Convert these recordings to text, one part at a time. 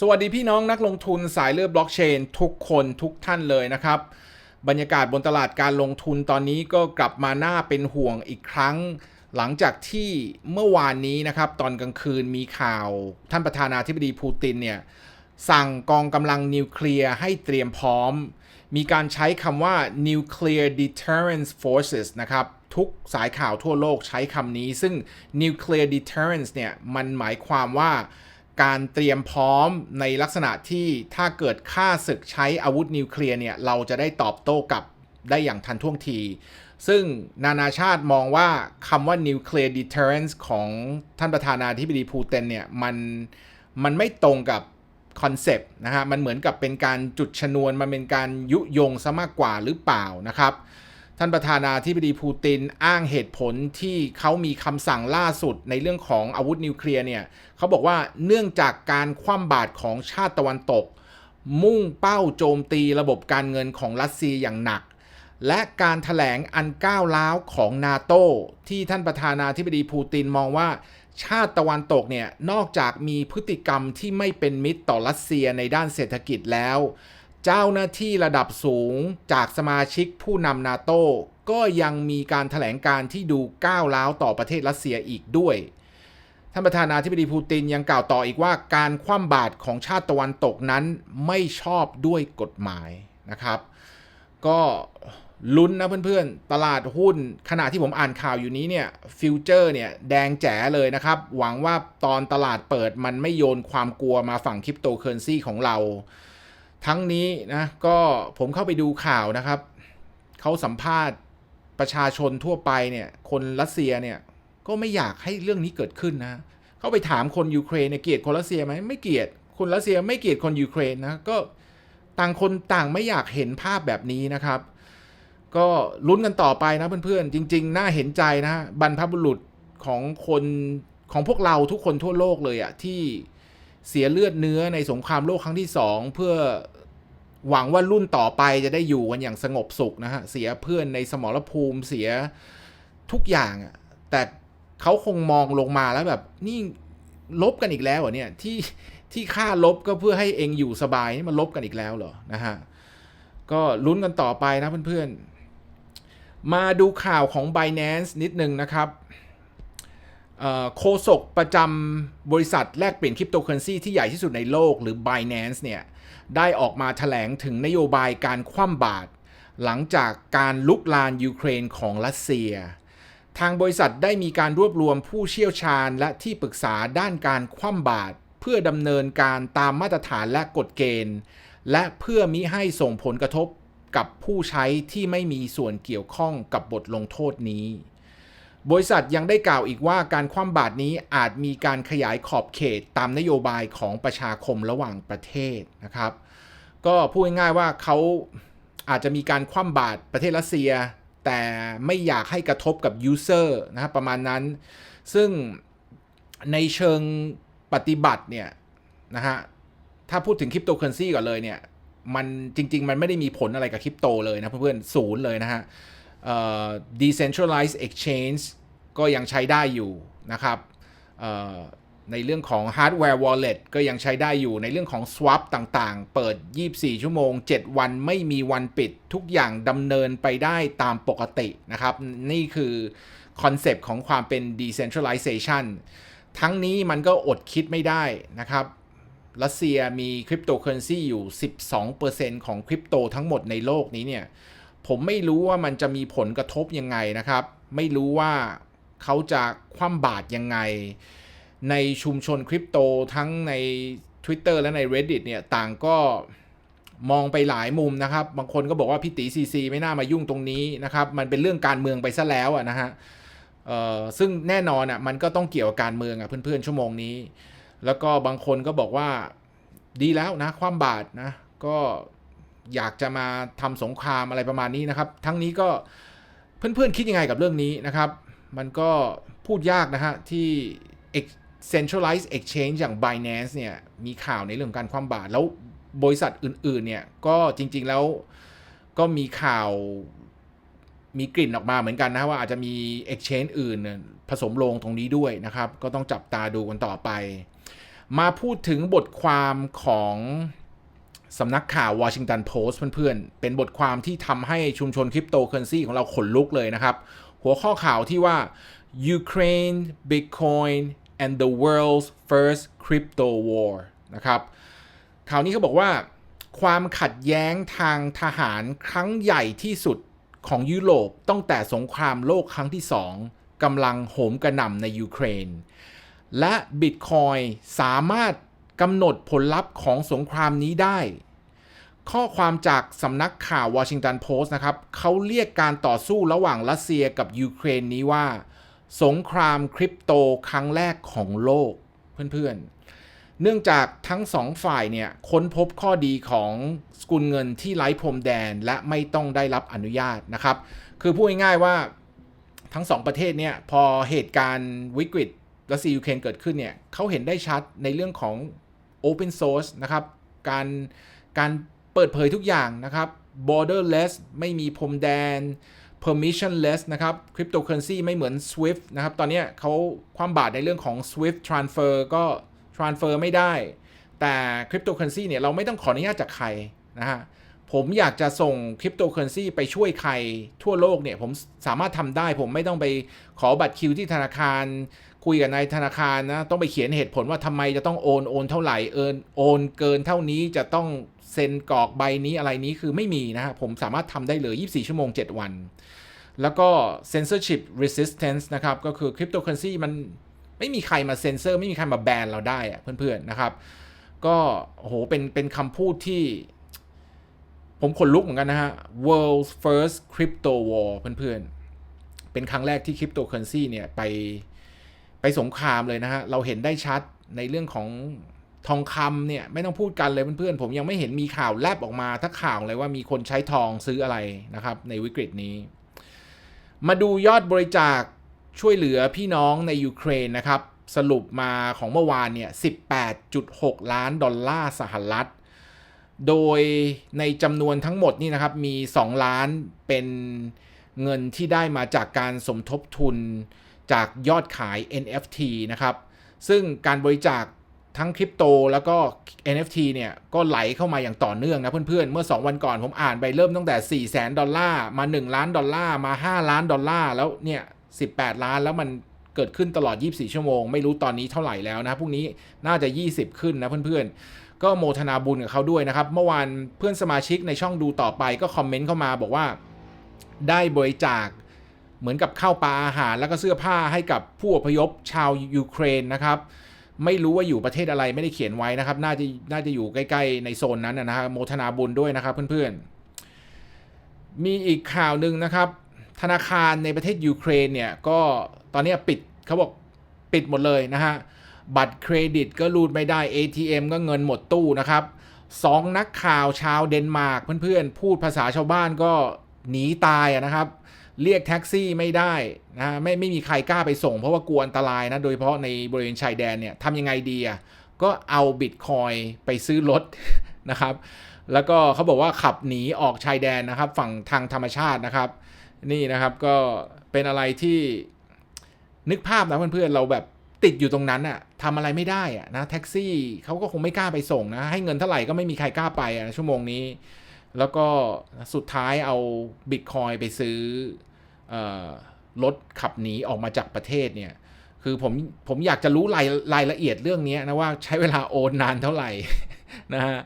สวัสดีพี่น้องนักลงทุนสายเลือดบล็อกเชนทุกคนทุกท่านเลยนะครับ บรรยากาศบนตลาดการลงทุนตอนนี้ก็กลับมาหน่าเป็นห่วงอีกครั้ง หลังจากที่เมื่อวานนี้นะครับ ตอนกลางคืนมีข่าวท่านประธานาธิบดีปูตินเนี่ยสั่งกองกำลังนิวเคลียร์ให้เตรียมพร้อม มีการใช้คำว่า nuclear deterrence forces นะครับ ทุกสายข่าวทั่วโลกใช้คำนี้ ซึ่ง nuclear deterrence เนี่ยมันหมายความว่า การเตรียมพร้อมในลักษณะที่ถ้าเกิดค่าศึกใช้อาวุธนิวเคลียร์เนี่ยเราจะได้ตอบโต้กลับได้อย่างทันท่วงที ซึ่งนานาชาติมองว่าคำว่า nuclear deterrence ของท่านประธานาธิบดีปูตินเนี่ยมันมันไม่ตรงกับคอนเซปต์นะฮะมันเหมือนกับเป็นการจุดชนวน มันเป็นการยุยงซะมากกว่าหรือเปล่านะครับ ท่านประธานาธิบดีปูตินอ้างเหตุผลที่เขามีคำสั่งล่าสุดในเรื่องของอาวุธนิวเคลียร์เนี่ยเขาบอกว่าเนื่องจากการคว่ำบาตรของชาติตะวันตก มุ่งเป้าโจมตีระบบการเงินของรัสเซียอย่างหนัก และการถแถลงอันก้าวร้าวของนาโตที่ท่านประธานาธิบดีปูตินมองว่า ชาติตะวันตกเนี่ยนอกจากมีพฤติกรรมที่ไม่เป็นมิตรต่อรัสเซียในด้านเศรษฐกิจแล้ว เจ้าหน้าที่ระดับสูงจากสมาชิกผู้นำนาโต้ก็ยังมีการถแถลงการที่ดูก้าวร้าวต่อประเทศรัสเซียอีกด้วย ท่านประธานาธิบดีปูตินยังกล่าวต่ออีกว่าการคว่ำบาตรของชาติตะวันตกนั้นไม่ชอบด้วยกฎหมายนะครับ ก็ลุ้นนะเพื่อนๆ ตลาดหุ้นขณะที่ผมอ่านข่าวอยู่นี้เนี่ยฟิวเจอร์เนี่ยแดงแจ๋เลยนะครับ หวังว่าตอนตลาดเปิดมันไม่โยนความกลัวมาฝั่งคริปโตเคอเรนซีของเรา ทั้งนี้นะก็ผมเข้าไปดูข่าวนะครับ เขาสัมภาษณ์ประชาชนทั่วไปเนี่ย คนรัสเซียเนี่ย ก็ไม่อยากให้เรื่องนี้เกิดขึ้นนะ เขาไปถามคนยูเครนเนี่ยเกลียดคนรัสเซียไหมไม่เกลียดคนรัสเซียไม่เกลียดคนยูเครนนะก็ต่างคนต่างไม่อยากเห็นภาพแบบนี้นะครับ ก็ลุ้นกันต่อไปนะเพื่อนๆ จริง ๆ น่าเห็นใจนะบรรพบุรุษของคนของพวกเราทุกคนทั่วโลกเลยอะที่เสียเลือดเนื้อในสงครามโลกครั้งที่สองเพื่อ หวังว่ารุ่นต่อไปจะได้อยู่กันอย่างสงบสุขนะฮะ เสียเพื่อนในสมรภูมิเสียทุกอย่างอะแต่เขาคงมองลงมาแล้วแบบนี่ลบกันอีกแล้วเหรอเนี่ยที่ที่ค่าลบก็เพื่อให้เองอยู่สบายนี่มันลบกันอีกแล้วเหรอนะฮะก็ลุ้นกันต่อไปนะเพื่อนๆ มาดูข่าวของ Binance นิดนึงนะครับ โฆษกประจำบริษัทแลกเปลี่ยนคริปโตเคอเรนซีที่ใหญ่ที่สุดในโลกหรือ Binance เนี่ยได้ออกมาถแถลงถึงนโยบายการคว่ำบาตรหลังจากการลุกลานยูเครนของรัสเซีย ทางบริษัทได้มีการรวบรวมผู้เชี่ยวชาญและที่ปรึกษาด้านการคว่ำบาตรเพื่อดำเนินการตามมาตรฐานและกฎเกณฑ์ และเพื่อมิให้ส่งผลกระทบกับผู้ใช้ที่ไม่มีส่วนเกี่ยวข้องกับบทลงโทษนี้ บริษัทยังได้กล่าวอีกว่าการคว่ำบาตรนี้อาจมีการขยายขอบเขตตามนโยบายของประชาคมระหว่างประเทศนะครับ ก็พูดง่ายๆว่าเขาอาจจะมีการคว่ำบาตรประเทศรัสเซีย แต่ไม่อยากให้กระทบกับยูเซอร์นะครับประมาณนั้น ซึ่งในเชิงปฏิบัติเนี่ยนะฮะถ้าพูดถึงคริปโตเคอเรนซีก่อนเลยเนี่ยมันจริง ๆ มันไม่ได้มีผลอะไรกับคริปโตเลยนะเพื่อนๆศูนย์เลยนะฮะ decentralized exchange ก็ยังใช้ได้อยู่นะครับในเรื่องของ hardware wallet ก็ยังใช้ได้อยู่ในเรื่องของ swap ต่างๆ เปิด 24 ชั่วโมง 7 วันไม่มีวันปิดทุกอย่างดำเนินไปได้ตามปกตินะครับ นี่คือคอนเซปต์ของความเป็น decentralization ทั้งนี้มันก็อดคิดไม่ได้นะครับ รัสเซียมีคริปโตเคอเรนซีอยู่ 12%ของคริปโตทั้งหมดในโลกนี้เนี่ย ผมไม่รู้ว่ามันจะมีผลกระทบยังไงนะครับ ไม่รู้ว่าเขาจะคว่ำบาตรยังไง ในชุมชนคริปโตทั้งใน Twitter และใน Reddit เนี่ยต่างก็มองไปหลายมุมนะครับ บางคนก็บอกว่าพี่ตีซีซีไม่น่ามายุ่งตรงนี้นะครับ มันเป็นเรื่องการเมืองไปซะแล้วอะนะฮะซึ่งแน่นอนอะมันก็ต้องเกี่ยวกับการเมืองอะเพื่อนๆ ชั่วโมงนี้ แล้วก็บางคนก็บอกว่าดีแล้วนะความบาดนะก็ อยากจะมาทำสงครามอะไรประมาณนี้นะครับ ทั้งนี้ก็เพื่อนๆคิดยังไงกับเรื่องนี้นะครับ มันก็พูดยากนะฮะที่ centralized exchange อย่าง Binance เนี่ยมีข่าวในเรื่องการความบาดแล้วบริษัทอื่นๆเนี่ยก็จริงๆแล้วก็มีข่าวมีกลิ่นออกมาเหมือนกันนะว่าอาจจะมี exchange อื่นผสมลงตรงนี้ด้วยนะครับ ก็ต้องจับตาดูกันต่อไป มาพูดถึงบทความของ สำนักข่าววอชิงตันโพสต์เพื่อนๆ เป็นบทความที่ทำให้ชุมชนคริปโตเคอเรนซีของเราขนลุกเลยนะครับ หัวข้อข่าวที่ว่า Ukraine Bitcoin and the world's first crypto war นะครับข่าวนี้เขาบอกว่า ความขัดแย้งทางทหารครั้งใหญ่ที่สุดของยุโรปตั้งแต่สงครามโลกครั้งที่สองกำลังโหมกระหน่ำในยูเครน และบิตคอยสามารถ กำหนดผลลัพธ์ของสงครามนี้ได้ ข้อความจากสำนักข่าววอชิงตันโพสต์นะครับเขาเรียกการต่อสู้ระหว่างรัสเซียกับยูเครนนี้ว่า สงครามคริปโตครั้งแรกของโลกเพื่อนๆ เนื่องจากทั้งสองฝ่ายเนี่ยค้นพบข้อดีของสกุลเงินที่ไร้พรมแดนและไม่ต้องได้รับอนุญาตนะครับ คือพูดง่ายๆว่าทั้งสองประเทศเนี่ยพอเหตุการณ์วิกฤตรัสเซียยูเครนเกิดขึ้นเนี่ยเขาเห็นได้ชัดในเรื่องของ Open Source นะครับการการเปิดเผยทุกอย่างนะครับ borderless ไม่มีพรมแดน permissionless นะครับ cryptocurrency ไม่เหมือน Swift นะครับ ตอนนี้เขาความบาดในเรื่องของ Swift transfer ก็ transfer ไม่ได้ แต่ cryptocurrency เนี่ย เราไม่ต้องขออนุญาตจากใครนะฮะ ผมอยากจะส่งคริปโตเคอเรนซีไปช่วยใครทั่วโลกเนี่ย ผมสามารถทำได้ ผมไม่ต้องไปขอบัตรคิวที่ธนาคาร คุยกับนายธนาคารนะ ต้องไปเขียนเหตุผลว่าทำไมจะต้องโอนโอนเท่าไหร่เอินโอนเกินเท่านี้จะต้องเซ็นกรอกใบนี้อะไรนี้คือไม่มีนะผมสามารถทำได้เลย 24 ชั่วโมง 7 วัน แล้วก็ censorship resistance นะครับ ก็คือคริปโตเคอเรนซีมันไม่มีใครมาเซ็นเซอร์ ไม่มีใครมาแบนเราได้อะเพื่อนๆนะครับ ก็โอ้โหเป็นเป็นคำพูดที่ผมขนลุกเหมือนกันนะฮะ world's first crypto war เพื่อนๆ เป็นครั้งแรกที่คริปโตเคอเรนซีเนี่ยไป ไปสงครามเลยนะฮะ เราเห็นได้ชัดในเรื่องของทองคำเนี่ยไม่ต้องพูดกันเลยเพื่อนๆ ผมยังไม่เห็นมีข่าวแลบออกมาทักข่าวเลยว่ามีคนใช้ทองซื้ออะไรนะครับ ในวิกฤตนี้ มาดูยอดบริจาคช่วยเหลือพี่น้องในยูเครนนะครับ สรุปมาของเมื่อวานเนี่ย 18.6 ล้านดอลลาร์สหรัฐ โดยในจำนวนทั้งหมดนี่นะครับมี 2 ล้านเป็นเงินที่ได้มาจากการสมทบทุน จากยอดขาย NFT นะครับ ซึ่งการบริจาคทั้งคริปโตแล้วก็ NFT เนี่ย ก็ไหลเข้ามาอย่างต่อเนื่องนะเพื่อนๆ เมื่อ 2 วันก่อนผมอ่านไปเริ่มตั้งแต่ 4 0 0แสนดอลลาร์ มา 1 ล้านดอลลาร์ มา 5 ล้านดอลลาร์ แล้วเนี่ย 18 ล้านแล้วมันเกิดขึ้นตลอด 24 ชั่วโมง ไม่รู้ตอนนี้เท่าไหร่แล้วนะ พรุ่งนี้น่าจะ 20 ขึ้นนะเพื่อนๆ ก็โมทนาบุญกับเขาด้วยนะครับ เมื่อวานเพื่อนสมาชิกในช่องดูต่อไปก็คอมเมนต์เข้ามาบอกว่า ได้บริจาค เหมือนกับข้าวปลาอาหารแล้วก็เสื้อผ้าให้กับผู้อพยพชาวยูเครนนะครับ ไม่รู้ว่าอยู่ประเทศอะไรไม่ได้เขียนไว้นะครับ น่าจะน่าจะอยู่ใกล้ๆในโซนนั้นนะฮะโมทนาบุญด้วยนะครับเพื่อนๆ มีอีกข่าวหนึ่งนะครับ ธนาคารในประเทศยูเครนเนี่ยก็ตอนนี้ปิดเขาบอกปิดหมดเลยนะฮะบัตรเครดิตก็รูดไม่ได้ ATM ก็เงินหมดตู้นะครับสองนักข่าวชาวเดนมาร์กเพื่อนๆ พูดภาษาชาวบ้านก็หนีตายนะครับ เรียกแท็กซี่ไม่ได้นะไม่ไม่มีใครกล้าไปส่ง เพราะว่ากลัวอันตรายนะ โดยเฉพาะในบริเวณชายแดนเนี่ยทำยังไงดีอะก็เอาบิตคอยไปซื้อรถนะครับ แล้วก็เขาบอกว่าขับหนีออกชายแดนนะครับ ฝั่งทางธรรมชาตินะครับ นี่นะครับก็เป็นอะไรที่นึกภาพนะเพื่อนๆเราแบบติดอยู่ตรงนั้นอะทำอะไรไม่ได้อะนะแท็กซี่เขาก็คงไม่กล้าไปส่งนะ ให้เงินเท่าไหร่ก็ไม่มีใครกล้าไปอะชั่วโมงนี้ แล้วก็สุดท้ายเอาบิตคอยไปซื้ออ รถขับหนีออกมาจากประเทศเนี่ยคือผมผมอยากจะรู้รายรายละเอียดเรื่องนี้นะว่าใช้เวลาโอนนานเท่าไหร่นะฮะ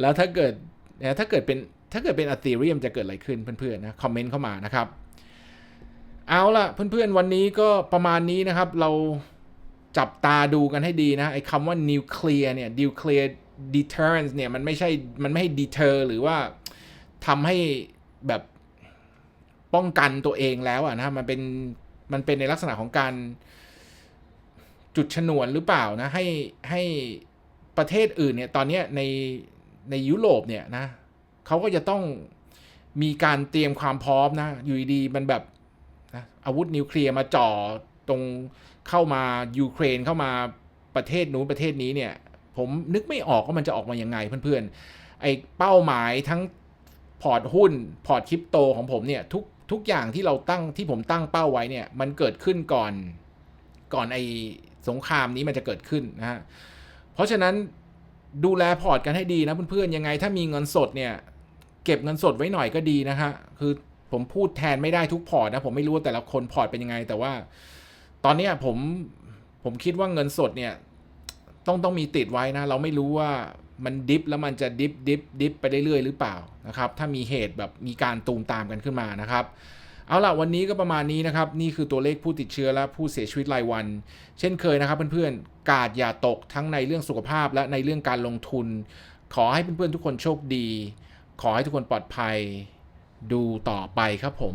แล้วถ้าเกิดถ้าเกิดเป็นถ้าเกิดเป็นอ t เ e เรียมจะเกิดอะไรขึ้นเพื่อนๆนะคอมเมนต์เข้ามานะครับเอาล่ะเพื่อนๆวันนี้ก็ประมาณนี้นะครับ เราจับตาดูกันให้ดีนะไอ้คำว่านิวเคลียร์เนี่ยนิวเคลียร์ deterrence เนี่ยมันไม่ใช่มันไม่ให้ deter หรือว่าทำให้แบบ ป้องกันตัวเองแล้วอะนะมันเป็นมันเป็นในลักษณะของการจุดชนวนหรือเปล่านะให้ให้ประเทศอื่นเนี่ยตอนนี้ในในยุโรปเนี่ยนะเขาก็จะต้องมีการเตรียมความพร้อมนะอยู่ดีมันแบบนะอาวุธนิวเคลียร์มาจ่อตรงเข้ามายูเครนเข้ามาประเทศนู้นประเทศนี้เนี่ย ผมนึกไม่ออกว่ามันจะออกมายังไงเพื่อนๆไอ้เป้าหมายทั้งพอร์ตหุ้นพอร์ตคริปโตของผมเนี่ยทุก ทุกอย่างที่เราตั้งที่ผมตั้งเป้าไว้เนี่ย มันเกิดขึ้นก่อนก่อนไอ้สงครามนี้มันจะเกิดขึ้นนะฮะเพราะฉะนั้นดูแลพอร์ตกันให้ดีนะเพื่อนๆยังไงถ้ามีเงินสดเนี่ย เก็บเงินสดไว้หน่อยก็ดีนะฮะคือผมพูดแทนไม่ได้ทุกพอร์ตนะผมไม่รู้ว่าแต่ละคนพอร์ตเป็นยังไง แต่ว่า ตอนนี้ผมผมคิดว่าเงินสดเนี่ย ต้องต้องมีติดไว้นะ เราไม่รู้ว่า มันดิฟแล้วมันจะดิฟดิฟดิฟไปเรื่อยๆหรือเปล่านะครับ ถ้ามีเหตุแบบมีการตูมตามกันขึ้นมานะครับ เอาล่ะวันนี้ก็ประมาณนี้นะครับ นี่คือตัวเลขผู้ติดเชื้อและผู้เสียชีวิตรายวัน เช่นเคยนะครับเพื่อนๆ กาดอย่าตกทั้งในเรื่องสุขภาพและในเรื่องการลงทุน ขอให้เพื่อนๆทุกคนโชคดี ขอให้ทุกคนปลอดภัย ดูต่อไปครับผม